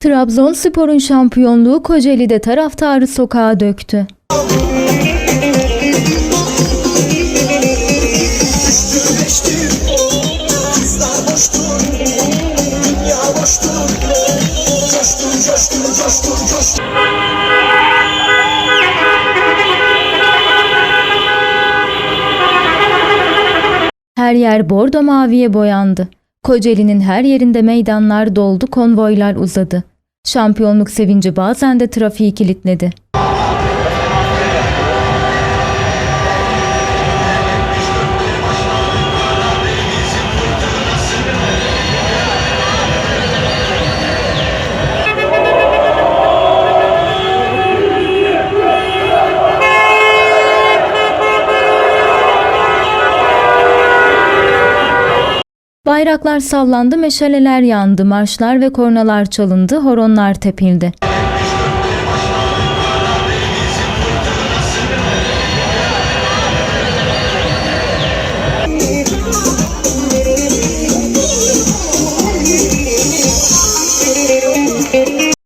Trabzonspor'un şampiyonluğu Kocaeli'de taraftarı sokağa döktü. Coşkun, coşkun, coşkun, coşkun. Her yer bordo maviye boyandı. Kocaeli'nin her yerinde meydanlar doldu, konvoylar uzadı. Şampiyonluk sevinci bazen de trafiği kilitledi. Bayraklar sallandı, meşaleler yandı, marşlar ve kornalar çalındı, horonlar tepildi.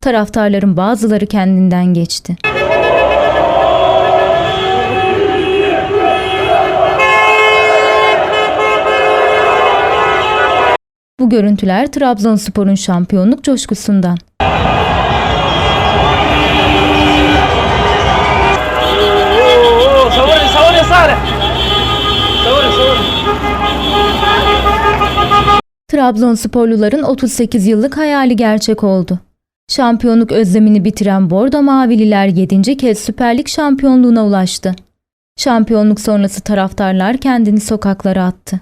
Taraftarların bazıları kendinden geçti. Bu görüntüler Trabzonspor'un şampiyonluk coşkusundan. Trabzonsporluların 38 yıllık hayali gerçek oldu. Şampiyonluk özlemini bitiren Bordo Mavililer 7. kez Süper Lig şampiyonluğuna ulaştı. Şampiyonluk sonrası taraftarlar kendini sokaklara attı.